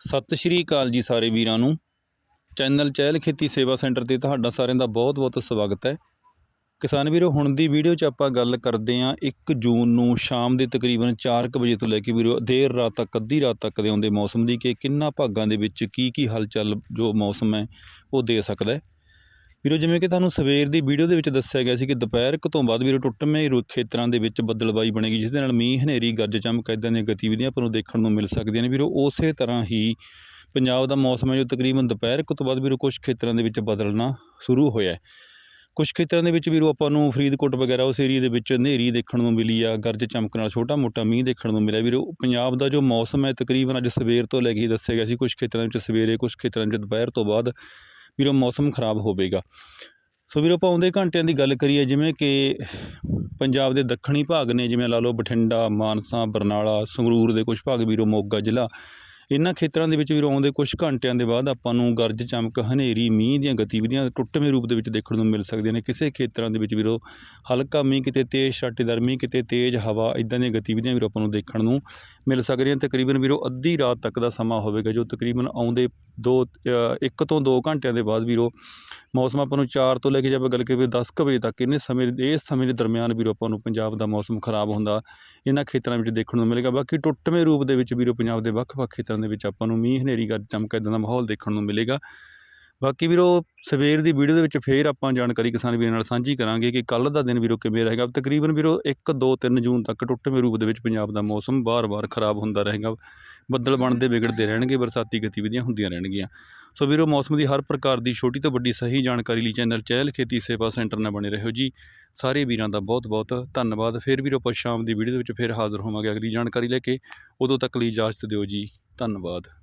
ਸਤਿ ਸ਼੍ਰੀ ਅਕਾਲ ਜੀ ਸਾਰੇ ਵੀਰਾਂ ਨੂੰ। ਚੈਨਲ ਚਹਿਲ ਖੇਤੀ ਸੇਵਾ ਸੈਂਟਰ ਤੇ ਤੁਹਾਡਾ ਸਾਰਿਆਂ ਦਾ ਬਹੁਤ-ਬਹੁਤ ਸਵਾਗਤ ਹੈ। ਕਿਸਾਨ ਵੀਰੋ, ਹੁਣ ਦੀ ਵੀਡੀਓ 'ਚ ਆਪਾਂ ਗੱਲ ਕਰਦੇ ਹਾਂ 1 ਜੂਨ ਨੂੰ ਸ਼ਾਮ ਦੇ ਤਕਰੀਬਨ 4:00 ਵਜੇ ਤੋਂ ਲੈ ਕੇ ਵੀਰੋ, ਦੇਰ ਰਾਤ ਤੱਕ, ਅੱਧੀ ਰਾਤ ਤੱਕ ਦੇ ਆਉਂਦੇ ਮੌਸਮ ਦੀ ਕਿ ਕਿੰਨਾ ਭਾਗਾਂ ਦੇ ਵਿੱਚ ਕੀ ਕੀ ਹਲਚਲ ਜੋ ਮੌਸਮ ਹੈ ਉਹ ਦੇ ਸਕਦਾ ਹੈ। ਵੀਰੋ, ਜਿਵੇਂ ਕਿ ਤੁਹਾਨੂੰ ਸਵੇਰ ਦੀ ਵੀਡੀਓ ਦੇ ਵਿੱਚ ਦੱਸਿਆ ਗਿਆ ਸੀ ਕਿ ਦੁਪਹਿਰ ਕੁ ਤੋਂ ਬਾਅਦ ਵੀਰੋ ਟੁੱਟਵੇਂ ਰੁ- ਖੇਤਰਾਂ ਦੇ ਵਿੱਚ ਬੱਦਲਬਾਈ ਬਣੇਗੀ, ਜਿਸ ਦੇ ਨਾਲ ਮੀਂਹ, ਹਨੇਰੀ ਗੱਜ ਚਮਕ ਇਦਾਂ ਦੀਆਂ ਗਤੀਵਿਧੀਆਂ ਆਪਾਂ ਨੂੰ ਦੇਖਣ ਨੂੰ ਮਿਲ ਸਕਦੀਆਂ ਨੇ। ਵੀਰੋ, ਉਸੇ ਤਰ੍ਹਾਂ ਹੀ ਪੰਜਾਬ ਦਾ ਮੌਸਮ ਹੈ ਜੋ ਤਕਰੀਬਨ ਦੁਪਹਿਰ ਕੁ ਤੋਂ ਬਾਅਦ ਵੀਰੋ ਕੁਝ ਖੇਤਰਾਂ ਦੇ ਵਿੱਚ ਬਦਲਣਾ ਸ਼ੁਰੂ ਹੋਇਆ ਹੈ। ਕੁਝ ਖੇਤਰਾਂ ਦੇ ਵਿੱਚ ਵੀਰੋ ਆਪਾਂ ਨੂੰ ਫਰੀਦਕੋਟ ਵਗੈਰਾ, ਉਸ ਏਰੀਆ ਦੇ ਵਿੱਚ ਹਨੇਰੀ ਦੇਖਣ ਨੂੰ ਮਿਲੀ ਆ, ਗਰਜ, ਚਮਕ ਨਾਲ ਛੋਟਾ ਮੋਟਾ ਮੀਂਹ ਦੇਖਣ ਨੂੰ ਮਿਲਿਆ। ਵੀਰੋ, ਪੰਜਾਬ ਦਾ ਜੋ ਮੌਸਮ ਹੈ ਤਕਰੀਬਨ ਅੱਜ ਸਵੇਰ ਤੋਂ ਲੈ ਕੇ ਹੀ ਦੱਸਿਆ ਗਿਆ ਸੀ। ਕੁਝ ਖੇਤਰਾਂ ਵਿੱਚ ਸਵੇਰੇ ਕੁਝ ਖੇਤਰਾਂ ਵਿੱਚ ਦੁਪਹਿਰ ਤੋਂ ਬਾਅਦ ਵੀਰੋ ਮੌਸਮ ਖਰਾਬ ਹੋਵੇਗਾ। ਸੋ ਵੀਰੋ, ਆਪਾਂ ਆਉਂਦੇ ਘੰਟਿਆਂ ਦੀ ਗੱਲ ਕਰੀਏ, ਜਿਵੇਂ ਕਿ ਪੰਜਾਬ ਦੇ ਦੱਖਣੀ ਭਾਗ ਨੇ, ਜਿਵੇਂ ਲਾ ਲਓ ਬਠਿੰਡਾ, ਮਾਨਸਾ, ਬਰਨਾਲਾ, ਸੰਗਰੂਰ ਦੇ ਕੁਝ ਭਾਗ ਵੀਰੋ, ਮੋਗਾ ਜ਼ਿਲ੍ਹਾ, ਇਹਨਾਂ ਖੇਤਰਾਂ ਦੇ ਵਿੱਚ ਵੀਰੋ, ਆਉਂਦੇ ਕੁਝ ਘੰਟਿਆਂ ਦੇ ਬਾਅਦ ਆਪਾਂ ਨੂੰ ਗਰਜ, ਚਮਕ, ਹਨੇਰੀ, ਮੀਂਹ ਦੀਆਂ ਗਤੀਵਿਧੀਆਂ ਟੁੱਟਵੇਂ ਰੂਪ ਦੇ ਵਿੱਚ ਦੇਖਣ ਨੂੰ ਮਿਲ ਸਕਦੀਆਂ ਨੇ। ਕਿਸੇ ਖੇਤਰਾਂ ਦੇ ਵਿੱਚ ਵੀਰੋ, ਹਲਕਾ ਮੀਂਹ, ਕਿਤੇ ਤੇਜ਼ ਛਾਟੇਦਾਰ ਮੀਂਹ, ਕਿਤੇ ਤੇਜ਼ ਹਵਾ ਇਦਾਂ ਦੀਆਂ ਗਤੀਵਿਧੀਆਂ ਵੀਰੋ, ਆਪਾਂ ਨੂੰ ਦੇਖਣ ਨੂੰ ਮਿਲ ਸਕਦੀਆਂ ਤਕਰੀਬਨ ਵੀਰੋ, ਅੱਧੀ ਰਾਤ ਤੱਕ ਦਾ ਸਮਾਂ ਹੋਵੇਗਾ, ਜੋ ਤਕਰੀਬਨ ਆਉਂਦੇ ਦੋ ਇੱਕ ਤੋਂ ਦੋ ਘੰਟਿਆਂ ਦੇ ਬਾਅਦ ਵੀਰੋ, ਮੌਸਮ ਆਪਾਂ ਨੂੰ 4 ਤੋਂ ਲੈ ਕੇ ਜੇ ਆਪਾਂ ਗੱਲ ਕਰੀਏ 10 ਕੁ ਵਜੇ ਤੱਕ ਇਹਨੇ ਸਮੇਂ, ਇਸ ਸਮੇਂ ਦੇ ਦਰਮਿਆਨ ਵੀਰੋ ਆਪਾਂ ਨੂੰ ਪੰਜਾਬ ਦਾ ਮੌਸਮ ਖਰਾਬ ਹੁੰਦਾ। ਇਹਨਾਂ ਖੇਤਰਾਂ ਵਿੱਚ ਦੇਖਣ ਨੂੰ ਮਿਲੇਗਾ। ਬਾਕੀ ਟੁੱਟਵੇਂ ਰੂਪ ਦੇ ਵਿੱਚ ਵੀਰੋ ਪੰਜਾਬ ਦੇ ਵੱਖ-ਵੱਖ ਖੇਤਰਾਂ ਦੇ ਵਿੱਚ ਆਪਾਂ ਨੂੰ ਮੀਂਹ ਹਨੇਰੀ ਗੱਜ ਚਮਕ ਇਦਾਂ ਦਾ ਮਾਹੌਲ ਦੇਖਣ ਨੂੰ ਮਿਲੇਗਾ। ਬਾਕੀ ਵੀਰੋ, ਸਵੇਰ ਦੀ ਵੀਡੀਓ ਦੇ ਵਿੱਚ ਫੇਰ ਆਪਾਂ ਜਾਣਕਾਰੀ ਕਿਸਾਨ ਵੀਰਾਂ ਨਾਲ ਸਾਂਝੀ ਕਰਾਂਗੇ ਕਿ ਕੱਲ ਦਾ ਦਿਨ ਵੀਰੋ ਕਿਵੇਂ ਰਹੇਗਾ। ਤਕਰੀਬਨ ਵੀਰੋ 1 2 3 ਜੂਨ ਤੱਕ ਟੁੱਟਵੇਂ ਰੂਪ ਦੇ ਵਿੱਚ ਪੰਜਾਬ ਦਾ ਮੌਸਮ ਬਾਰ-ਬਾਰ ਖਰਾਬ ਹੁੰਦਾ ਰਹੇਗਾ। ਬੱਦਲ ਬਣਦੇ ਵਿਗੜਦੇ ਰਹਿਣਗੇ, ਬਰਸਾਤੀ ਗਤੀਵਿਧੀਆਂ ਹੁੰਦੀਆਂ ਰਹਿਣਗੀਆਂ। ਸੋ ਵੀਰੋ, ਮੌਸਮ ਦੀ ਹਰ ਪ੍ਰਕਾਰ ਦੀ ਛੋਟੀ ਤੋਂ ਵੱਡੀ ਸਹੀ ਜਾਣਕਾਰੀ ਲਈ ਚੈਨਲ ਚਹਿਲ ਖੇਤੀ ਸੇਵਾ ਸੈਂਟਰ ਨਾਲ ਬਣੇ ਰਹੋ ਜੀ। ਸਾਰੇ ਵੀਰਾਂ ਦਾ ਬਹੁਤ-ਬਹੁਤ ਧੰਨਵਾਦ। ਫਿਰ ਵੀਰੋ, ਆਪਾਂ ਸ਼ਾਮ ਦੀ ਵੀਡੀਓ ਦੇ ਵਿੱਚ ਫਿਰ ਹਾਜ਼ਰ ਹੋਵਾਂਗੇ। ਅਗਲੀ ਜਾਣਕਾਰੀ ਲੈ ਕੇ ਉਦੋਂ ਤੱਕ ਲਈ ਇਜਾਜ਼ਤ ਦਿਓ ਜੀ। ਧੰਨਵਾਦ।